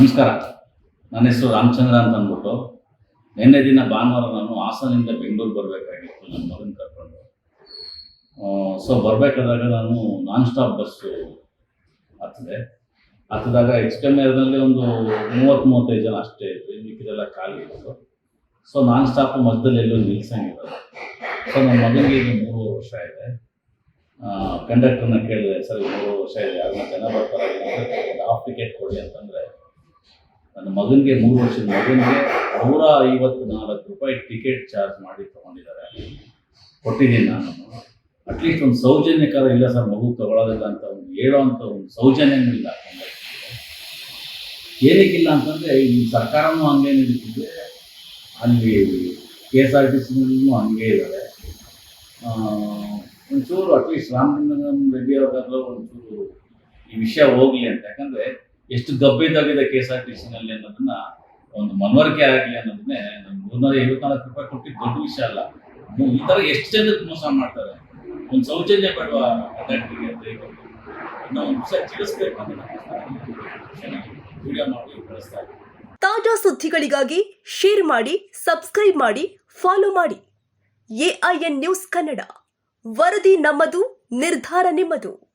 ನಮಸ್ಕಾರ. ನನ್ನ ಹೆಸರು ರಾಮಚಂದ್ರ ಅಂತ ಅಂದ್ಬಿಟ್ಟು ನಿನ್ನೆ ದಿನ ಭಾನುವಾರ ನಾನು ಹಾಸನಿಂದ ಬೆಂಗಳೂರು ಬರಬೇಕಾಗಿತ್ತು ನನ್ನ ಮಗನ ಕರ್ಕೊಂಡು. ಸೊ ಬರಬೇಕಾದಾಗ ನಾನು ನಾನ್ ಸ್ಟಾಪ್ ಬಸ್ಸು ಹತ್ತಿದೆ. ಹತ್ತಿದಾಗ ಅದರಲ್ಲಿ ಒಂದು ಮೂವತ್ತು ಮೂವತ್ತೈದು ಜನ ಅಷ್ಟೇ ಇತ್ತು ಮಿಕ್ಕಿದೆಲ್ಲ ಖಾಲಿ ಇತ್ತು ಸೊ ನಾನ್ ಸ್ಟಾಪ್ ಮಧ್ಯದಲ್ಲಿ ಎಲ್ಲೂ ನಿಲ್ಸಂಗಿಲ್ಲ. ಸೊ ನನ್ನ ಮಗನಿಗೆ ಈಗ ಮೂರು ವರ್ಷ ಇದೆ ಕಂಡಕ್ಟರ್ನ ಕೇಳಿದೆ, ಸರ್ ಮೂರು ವರ್ಷ ಇದೆ ಯಾರನ್ನ ಜನ ಬರ್ತಾರೆ? ಹಾಫ್ ಟಿಕೆಟ್ ಕೊಡಿ ಅಂತಂದರೆ ನನ್ನ ಮಗನಿಗೆ ಮೂರು ವರ್ಷದ ಮಗನಿಗೆ ನೂರ ಐವತ್ತು ನಾಲ್ಕು ರೂಪಾಯಿ ಟಿಕೆಟ್ ಚಾರ್ಜ್ ಮಾಡಿ ತೊಗೊಂಡಿದ್ದಾರೆ. ಕೊಟ್ಟಿದ್ದೀನಿ ನಾನು. ಅಟ್ಲೀಸ್ಟ್ ಒಂದು ಸೌಜನ್ಯಕಾರ ಇಲ್ಲ ಸರ್, ಮಗು ತಗೊಳ್ಳೋದಿಲ್ಲ ಅಂತ ಒಂದು ಹೇಳೋ ಅಂತ ಒಂದು ಸೌಜನ್ಯನೂ ಇಲ್ಲ. ಏನಕ್ಕಿಲ್ಲ ಅಂತಂದರೆ ಈ ಸರ್ಕಾರನೂ ಹಂಗೆ ನಡೀತಿದ್ರೆ ಅಲ್ಲಿ ಕೆ ಎಸ್ ಆರ್ ಟಿ ಸಿನೂ ಹಂಗೆ ಇದ್ದಾರೆ. ಒಂಚೂರು ಅಟ್ಲೀಸ್ಟ್ ರಾಮಲಿಂಗಂ ರೆಡ್ಡಿ ಅವ್ರಿಗಾದ್ರೂ ಒಂಚೂರು ಈ ವಿಷಯ ಹೋಗ್ಲಿ ಅಂತ. ಯಾಕಂದ್ರೆ ಎಷ್ಟು ಗಬ್ಬಿದ್ದಾಗಿದೆ ಕೆ ಎಸ್ ಆರ್ ಟಿ ಸಿನಲ್ಲಿ ಅನ್ನೋದನ್ನ ಒಂದು ಮನವರಿಕೆ ಆಗಲಿ ಅನ್ನೋದನ್ನೇ ನಾನು ಮೂರ್ನೂರ ಐವತ್ನಾಲ್ಕು ರೂಪಾಯಿ ಕೊಟ್ಟಿದ್ದು ದೊಡ್ಡ ವಿಷಯ ಅಲ್ಲ. ಈ ಥರ ಎಷ್ಟು ಜನಕ್ಕೆ ಮೋಸ ಮಾಡ್ತಾರೆ? ಒಂದು ಸೌಜನ್ಯ ಪಡುವ ಕಂಡಕ್ಟರ್ಗೆ ಅಂತ ಹೇಳ್ಬೋದು ಒಂದು ವಿಷಯ ತಿಳಿಸ್ಬೇಕು ಅಂತ ವಿಡಿಯೋ ಮಾಡಿ ಕಳಿಸ್ತಾ ತಾಜಾ ಸುದ್ದಿಗಳಿಗಾಗಿ ಶೇರ್ ಮಾಡಿ ಸಬ್ಸ್ಕ್ರೈಬ್ ಮಾಡಿ ಫಾಲೋ ಮಾಡಿ. AIN news Kannada. ವರದಿ ನಮ್ಮದು, ನಿರ್ಧಾರ ನಿಮ್ಮದು.